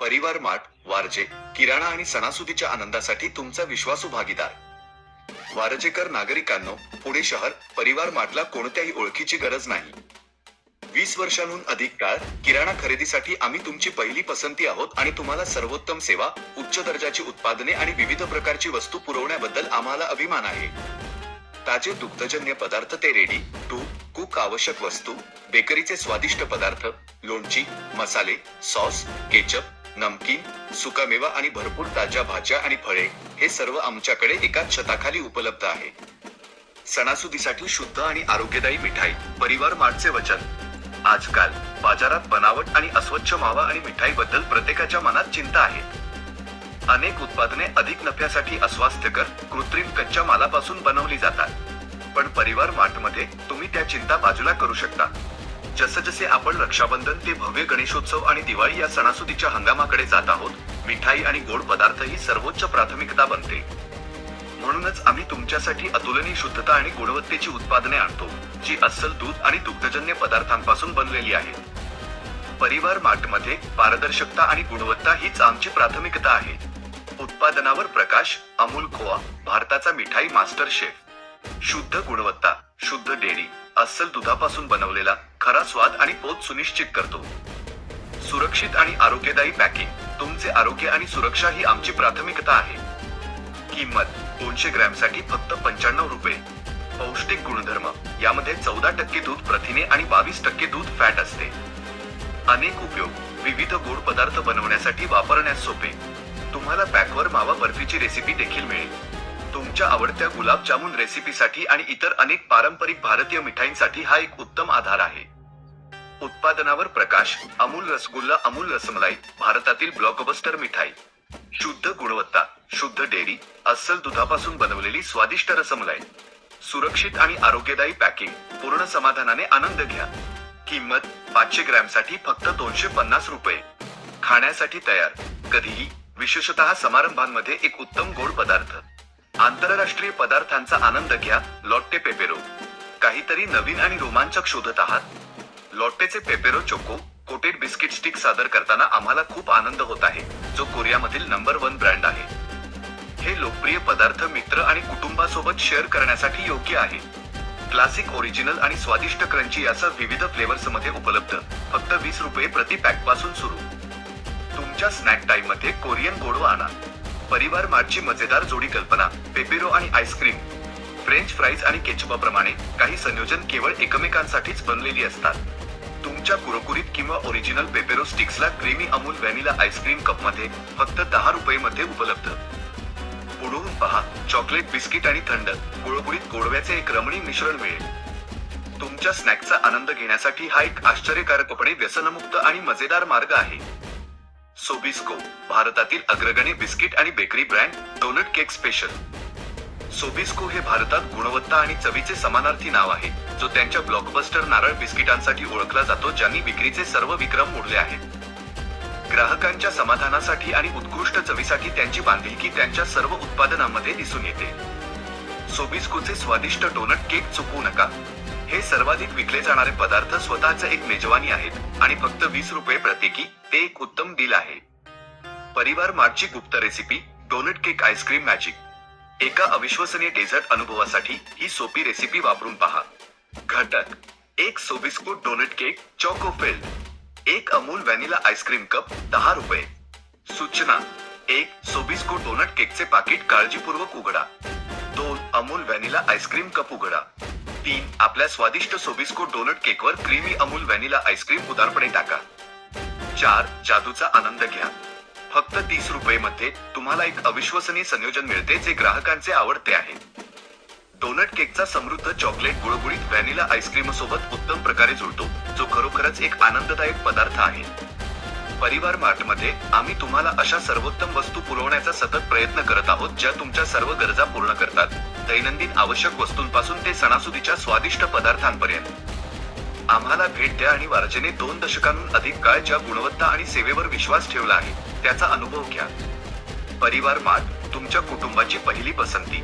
परिवार मार्ट वारजे. किराणा आणि सणासुदीच्या आनंदासाठी तुमचा विश्वासू भागीदार. वारजेकर नागरिकांनो पुणे शहर परिवार मार्टला कोणत्याही ओळखीची गरज नाही. वीस वर्षांहून अधिक काळ किराणा खरेदीसाठी आम्ही तुमची पहिली पसंती आहोत आणि तुम्हाला सर्वोत्तम सेवा उच्च दर्जाची उत्पादने आणि विविध प्रकारची वस्तू पुरवण्याबद्दल आम्हाला अभिमान आहे. ताजे दुग्धजन्य पदार्थ ते रेडी टू कुक आवश्यक वस्तू बेकरीचे स्वादिष्ट पदार्थ लोणची मसाले सॉस केचप नमकीन सुकामेवा आणि भरपूर ताज्या भाज्या आणि फळे हे सर्व आमच्याकडे एकाच छताखाली उपलब्ध आहे. सणासुदीसाठी शुद्ध आणि आरोग्यदायी मिठाई परिवार मार्टचे वचन. आजकाल बाजारात बनावट आणि अस्वच्छ मावा आणि मिठाईबद्दल प्रत्येकाच्या मनात चिंता आहे. अनेक उत्पादने अधिक नफ्यासाठी अस्वास्थ्यकर कृत्रिम कच्च्या मालापासून बनवली जातात. पण परिवार मार्ट तुम्ही त्या चिंता बाजूला करू शकता. जसे जसे आपण रक्षाबंधन ते भव्य गणेशोत्सव आणि दिवाळी या सणासुदीच्या हंगामाकडे जात आहोत मिठाई आणि गोड पदार्थ ही सर्वोच्च प्राथमिकता बनते. म्हणूनच आम्ही तुमच्यासाठी अतुलनीय शुद्धता आणि गुणवत्तेची उत्पादने आणतो जी अस्सल दूध आणि दुग्धजन्य पदार्थांपासून बनलेली आहेत परिवार मार्टमध्ये पारदर्शकता आणि गुणवत्ता हीच आमची प्राथमिकता आहे. उत्पादनावर प्रकाश अमूल खोवा भारताचा मिठाई मास्टर शेफ. शुद्ध गुणवत्ता शुद्ध डेअरी अस्सल दुधापासून बनवलेला खरा स्वाद आणि पोत सुनिश्चित करतो. सुरक्षित आणि आरोग्यदायी पॅकिंग तुमचे आरोग्य आणि सुरक्षा ही आमची प्राथमिकता आहे. किंमत दोनशे ग्रॅमसाठी फक्त पंच्याण्णव रुपये. पौष्टिक गुणधर्म यामध्ये चौदा टक्के दूध प्रथिने आणि बावीस टक्के दूध फॅट असते. अनेक उपयोग विविध गोड पदार्थ बनवण्यासाठी वापरण्यास सोपे. तुम्हाला पॅकवर मावा बर्फीची रेसिपी देखील मिळेल. तुमच्या आवडत्या गुलाबजामुन रेसिपीसाठी आणि इतर अनेक पारंपरिक भारतीय मिठाईंसाठी हा एक उत्तम आधार आहे. उत्पादनावर प्रकाश अमूल रसगुल्ला अमूल रसमलाई भारतातील ब्लॉकबस्टर मिठाई. शुद्ध गुणवत्ता शुद्ध डेअरी अस्सल दुधापासून बनवलेली स्वादिष्ट रसमलाई. सुरक्षित आणि आरोग्यदायी पॅकिंग पूर्ण समाधानाने आनंद घ्या. किंमत पाचशे ग्रॅमसाठी फक्त दोनशे पन्नास रुपये. खाण्यासाठी तयार कधीही विशेषतः समारंभांमध्ये एक उत्तम गोड पदार्थ. आंतरराष्ट्रीय पदार्थांचा आनंद घ्या लॉट्टे पेपेरो. काहीतरी नवीन आणि रोमांचक शोधत आहात. लॉट्टेचे Pepero choco coated biscuit stick सादर करताना आम्हाला खूप आनंद होत आहे. जो कोरियामधील नंबर वन ब्रँड आहे. हे लोकप्रिय पदार्थ मित्र आणि कुटुंबासोबत शेअर करण्यासाठी योग्य आहे. क्लासिक ओरिजिनल आणि स्वादिष्ट क्रंची यासह विविध फ्लेवर्समध्ये उपलब्ध. फक्त वीस रुपये प्रति पॅकपासून सुरू. तुमच्या स्नॅक टाइममध्ये कोरियन गोडवा आणा. परिवार मार्टची मजेदार जोडी कल्पना पेपेरो आणि आईस्क्रीम. फ्रेंच फ्राईज आणि केचपाप्रमाणे काही संयोजन केवळ एकमेकांसाठीच बनलेली असतात. तुमच्या कुरकुरीत किंवा original Pepero स्टिक्सला creamy Amul vanilla ice cream कपमध्ये फक्त दहा रुपयेमध्ये उपलब्ध. पुढून पहा चॉकलेट बिस्किट आणि थंड गुळगुळीत गोडव्याचे एक रमणीय मिश्रण मिळेल. तुमच्या स्नॅकचा आनंद घेण्यासाठी हा एक आश्चर्यकारकपणे व्यसनमुक्त आणि मजेदार मार्ग आहे. सोबिस्को भारतातील अग्रगणी बिस्किट आणि bakery brand donut cake special Sobisco हे भारतात गुणवत्ता आणि चवीचे समानार्थी नाव आहे. जो त्यांच्या ब्लॉकबस्टर नारळ बिस्किटांसाठी ओळखला जातो ज्यांनी विक्रीचे सर्व विक्रम मोडले आहेत. ग्राहकांच्या समाधानासाठी आणि उत्कृष्ट चवीसाठी त्यांची बांधिलकी त्यांच्या सर्व उत्पादनांमध्ये दिसून येते. सोबिस्कोचे स्वादिष्ट डोनट केक चुकवू नका. हे सर्वाधिक विकले जाणारे पदार्थ स्वतःच एक मेजवानी आहेत आणि फक्त वीस रुपये प्रत्येकी ते एक उत्तम डील आहे. परिवार मार्ची गुप्त recipe donut cake ice cream magic एका अविश्वसनीय डेझर्ट अनुभवासाठी ही सोपी रेसिपी वापरून पहा. घटक. एक सोबिस्कुट डोनट केक चॉको फिल्ड एक अमूल व्हॅनिला आईस्क्रीम कप दहा रुपये. सूचना. एक सोबिस्कुट डोनट केकचे पाकिट काळजीपूर्वक उघडा. दोन अमूल व्हॅनिला आईस्क्रीम कप उघडा. तीन आपल्या स्वादिष्ट Sobisco donut केकवर creamy Amul vanilla ice cream उदारपणे टाका. चार जादूचा आनंद घ्या. फक्त तीस रुपये मध्ये तुम्हाला एक अविश्वसनीय संयोजन मिळते जे ग्राहकांचे आवडते आहे. डोनट केकचा समृद्ध चॉकलेट गुळगुळीत व्हॅनिला आईस्क्रीम सोबत उत्तम प्रकारे जुळतो जो खरोखरच एक आनंददायक पदार्थ आहे. परिवार मार्टमध्ये आम्ही तुम्हाला अशा सर्वोत्तम वस्तू पुरवण्याचा सतत प्रयत्न करत आहोत ज्या तुमच्या सर्व गरजा पूर्ण करतात. दैनंदिन आवश्यक वस्तूंपासून ते सणासुदीच्या स्वादिष्ट पदार्थांपर्यंत. आम्हाला भेट द्या आणि वारजेने दोन दशकांहून अधिक काळ ज्या गुणवत्ता आणि सेवेवर विश्वास ठेवला आहे त्याचा अनुभव घ्या. परिवार मार्ट तुमच्या कुटुंबाची पहिली पसंती.